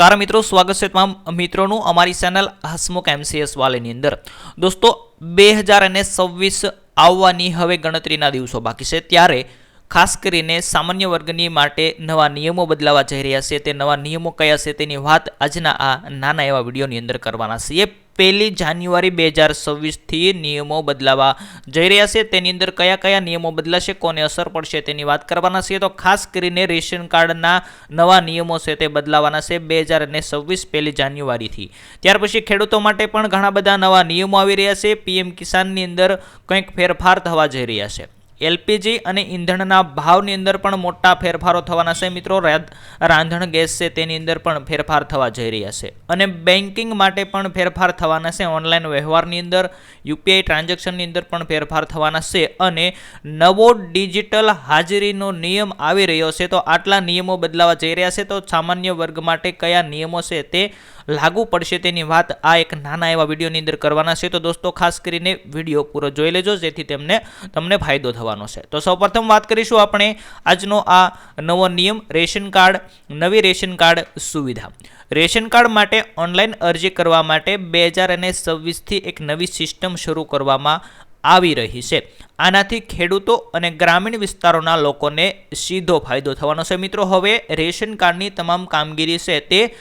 નમસ્કાર મિત્રો, સ્વાગત છે તમામ મિત્રોનું અમારી ચેનલ હસમુખ એમસીએસ વાલેની અંદર. દોસ્તો, બે હજાર અને છવ્વીસ આવવાની હવે ગણતરીના દિવસો બાકી છે. ત્યારે ખાસ કરીને સામાન્ય વર્ગની માટે નવા નિયમો બદલાવા જઈ રહ્યા છે. તે નવા નિયમો કયા છે તેની વાત આજના આ નાના એવા વિડીયોની અંદર કરવાના છીએ. પહેલી જાન્યુઆરી બે હજાર છવ્વીસથી નિયમો બદલાવા જઈ રહ્યા છે. તેની અંદર કયા કયા નિયમો બદલાશે, કોને અસર પડશે તેની વાત કરવાના છે તો ખાસ કરીને રેશન કાર્ડના નવા નિયમો છે તે બદલાવાના છે બે હજાર અને છવ્વીસ પહેલી જાન્યુઆરીથી. ત્યાર પછી ખેડૂતો માટે પણ ઘણા બધા નવા નિયમો આવી રહ્યા છે. પીએમ કિસાનની અંદર કંઈક ફેરફાર થવા જઈ રહ્યા છે. એલપીજી અને ઈંધણના ભાવની અંદર પણ મોટા ફેરફારો થવાના છે મિત્રો. રાધ- રાંધણ ગેસ છે તેની અંદર પણ ફેરફાર થવા જઈ રહ્યા છે. અને બેન્કિંગ માટે પણ ફેરફાર થવાના છે. ઓનલાઈન વ્યવહારની અંદર, યુપીઆઈ ટ્રાન્ઝેક્શનની અંદર પણ ફેરફાર થવાના છે. અને નવો ડિજિટલ હાજરીનો નિયમ આવી રહ્યો છે. તો આટલા નિયમો બદલાવા જઈ રહ્યા છે. તો સામાન્ય વર્ગ માટે કયા નિયમો છે તે લાગુ પડશે તેની વાત આ એક નાના એવા વિડીયોની અંદર કરવાના છે. તો દોસ્તો, ખાસ કરીને વીડિયો પૂરો જોઈ લેજો, જેથી તેમને, તમને ફાયદો થવાનો છે. તો સૌપ્રથમ વાત કરીશું આપણે આજનો આ નવો નિયમ, રેશન કાર્ડ, નવી રેશન કાર્ડ સુવિધા. રેશન કાર્ડ માટે ઓનલાઈન અરજી કરવા માટે બે હજાર અને છવ્વીસથી એક નવી સિસ્ટમ શરૂ કરવામાં આવી રહી છે. આનાથી ખેડૂતો અને ગ્રામીણ વિસ્તારોના લોકોને સીધો ફાયદો થવાનો છે. મિત્રો, હવે રેશન કાર્ડની તમામ કામગીરી છે તે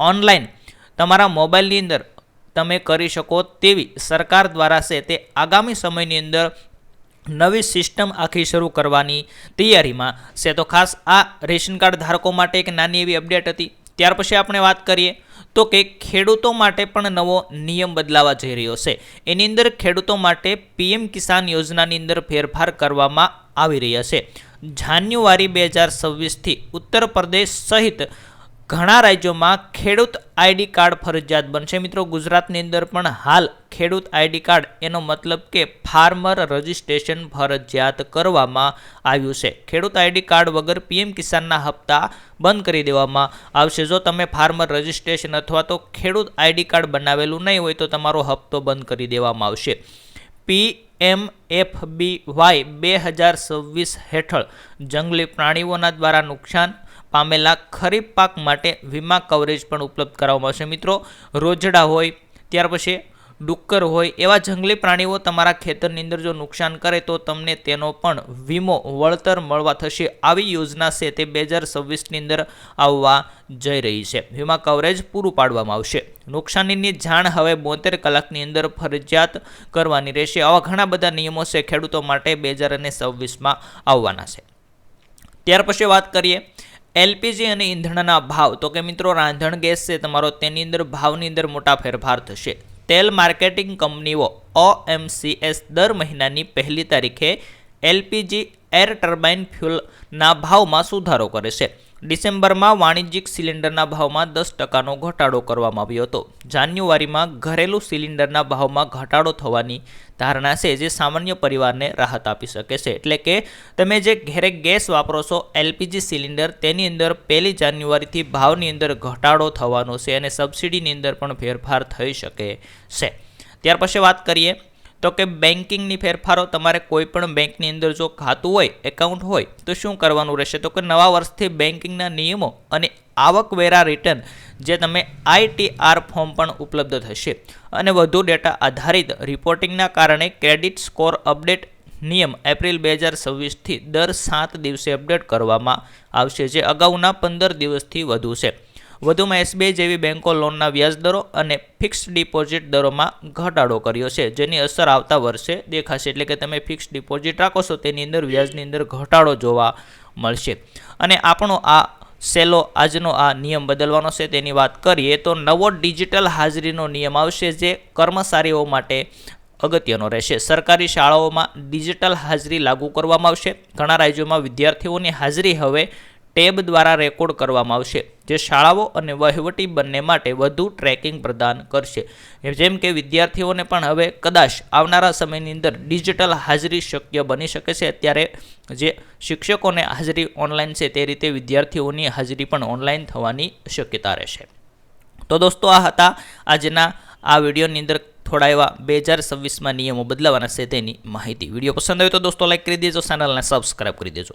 ઓનલાઈન. તમારા મોબાઈલની અંદર તમે કરી શકો તેવી સરકાર દ્વારા છે તે આગામી સમયની અંદર નવી સિસ્ટમ આખી શરૂ કરવાની તૈયારીમાં છે. તો ખાસ આ રેશન કાર્ડ ધારકો માટે એક નાની એવી અપડેટ હતી. ત્યાર પછી આપણે વાત કરીએ તો કે ખેડૂતો માટે પણ નવો નિયમ બદલાવા જઈ રહ્યો છે. એની અંદર ખેડૂતો માટે પીએમ કિસાન યોજનાની અંદર ફેરફાર કરવામાં આવી રહ્યા છે. જાન્યુઆરી બે હજાર છવ્વીસથી ઉત્તર પ્રદેશ સહિત ઘણા રાજ્યોમાં ખેડૂત આઈડી કાર્ડ ફરજિયાત બનશે. મિત્રો, ગુજરાતની અંદર પણ હાલ ખેડૂત આઈડી કાર્ડ એનો મતલબ કે ફાર્મર રજિસ્ટ્રેશન ફરજિયાત કરવામાં આવ્યું છે. ખેડૂત આઈડી કાર્ડ વગર પીએમ કિસાનના હપ્તા બંધ કરી દેવામાં આવશે. જો તમે ફાર્મર રજિસ્ટ્રેશન અથવા તો ખેડૂત આઈડી કાર્ડ બનાવેલું નહીં હોય તો તમારો હપ્તો બંધ કરી દેવામાં આવશે. પી એમ એફ બી વાય બે હજાર છવ્વીસ હેઠળ જંગલી પ્રાણીઓના દ્વારા નુકસાન પામેલા ખરીફ પાક માટે વીમા કવરેજ પણ ઉપલબ્ધ કરાવવામાં આવશે. મિત્રો, રોજડા હોય, ત્યાર પછી ડુક્કર હોય, એવા જંગલી પ્રાણીઓ તમારા ખેતરની અંદર જો નુકસાન કરે તો તમને તેનો પણ વીમો વળતર મળવા થશે. આવી યોજના છે તે બે હજાર છવ્વીસની અંદર આવવા જઈ રહી છે. વીમા કવરેજ પૂરું પાડવામાં આવશે. નુકસાનીની જાણ હવે બોતેર કલાકની અંદર ફરજિયાત કરવાની રહેશે. આવા ઘણા બધા નિયમો છે ખેડૂતો માટે બે હજાર અને છવ્વીસમાં આવવાના છે. ત્યાર પછી વાત કરીએ એલપીજી અને ઈંધણના ભાવ, તો કે મિત્રો રાંધણ ગેસ છે તમારો, તેની અંદર ભાવની અંદર મોટા ફેરફાર થશે. તેલ માર્કેટિંગ કંપનીઓ ઓએમસીએસ દર મહિનાની પહેલી તારીખે એલપીજી એર ટર્બાઇન ફ્યુલના ભાવમાં સુધારો કરે છે. ડિસેમ્બરમાં વાણિજ્યિક સિલિન્ડરના ભાવમાં દસ ટકાનો ઘટાડો કરવામાં આવ્યો હતો. જાન્યુઆરીમાં ઘરેલું સિલિન્ડરના ભાવમાં ઘટાડો થવાની ધારણા છે જે સામાન્ય પરિવારને રાહત આપી શકે છે. એટલે કે તમે જે ઘરે ગેસ વાપરો છો, એલપીજી સિલિન્ડર, તેની અંદર પહેલી જાન્યુઆરીથી ભાવની અંદર ઘટાડો થવાનો છે અને સબસિડીની અંદર પણ ફેરફાર થઈ શકે છે. ત્યાર પછી વાત કરીએ તો કે બેન્કિંગની ફેરફારો તમારે કોઈ પણ બેંકની અંદર જો ખાતું હોય, એકાઉન્ટ હોય, તો શું કરવાનું રહેશે? તો કે નવા વર્ષથી બેન્કિંગના નિયમો અને આવકવેરા રિટર્ન જે તમે આઈટીઆર ફોર્મ પણ ઉપલબ્ધ થશે. અને વધુ ડેટા આધારિત રિપોર્ટિંગના કારણે ક્રેડિટ સ્કોર અપડેટ નિયમ એપ્રિલ બે હજાર છવ્વીસથી દર સાત દિવસે અપડેટ કરવામાં આવશે, જે અગાઉના પંદર દિવસથી વધુ છે. વધુમાં એસબીઆઈ જેવી બેન્કો લોનના વ્યાજ દરો અને ફિક્સ ડિપોઝિટ દરોમાં ઘટાડો કર્યો છે, જેની અસર આવતા વર્ષે દેખાશે. એટલે કે તમે ફિક્સ ડિપોઝિટ રાખો છો, તેની અંદર વ્યાજની અંદર ઘટાડો જોવા મળશે. અને આપણો આ સેલો, આજનો આ નિયમ બદલવાનો છે, તેની વાત કરીએ તો નવો ડિજિટલ હાજરીનો નિયમ આવશે, જે કર્મચારીઓ માટે અગત્યનો રહેશે. સરકારી શાળાઓમાં ડિજિટલ હાજરી લાગુ કરવામાં આવશે. ઘણા રાજ્યોમાં વિદ્યાર્થીઓની હાજરી હવે ટેબ દ્વારા રેકોર્ડ કરવામાં આવશે, જે શાળાઓ અને વહીવટી બંને માટે વધુ ટ્રેકિંગ પ્રદાન કરશે. જેમ કે વિદ્યાર્થીઓને પણ હવે કદાચ આવનારા સમયની અંદર ડિજિટલ હાજરી શક્ય બની શકે છે. અત્યારે જે શિક્ષકોને હાજરી ઓનલાઈન છે, તે રીતે વિદ્યાર્થીઓની હાજરી પણ ઓનલાઈન થવાની શક્યતા રહેશે. તો દોસ્તો, આ હતા આજના આ વિડીયોની અંદર થોડા એવા બે હજાર છવ્વીસમાં નિયમો બદલાવાના છે તેની માહિતી. વીડિયો પસંદ આવ્યો તો દોસ્તો લાઈક કરી દેજો, ચેનલને સબસ્ક્રાઈબ કરી દેજો.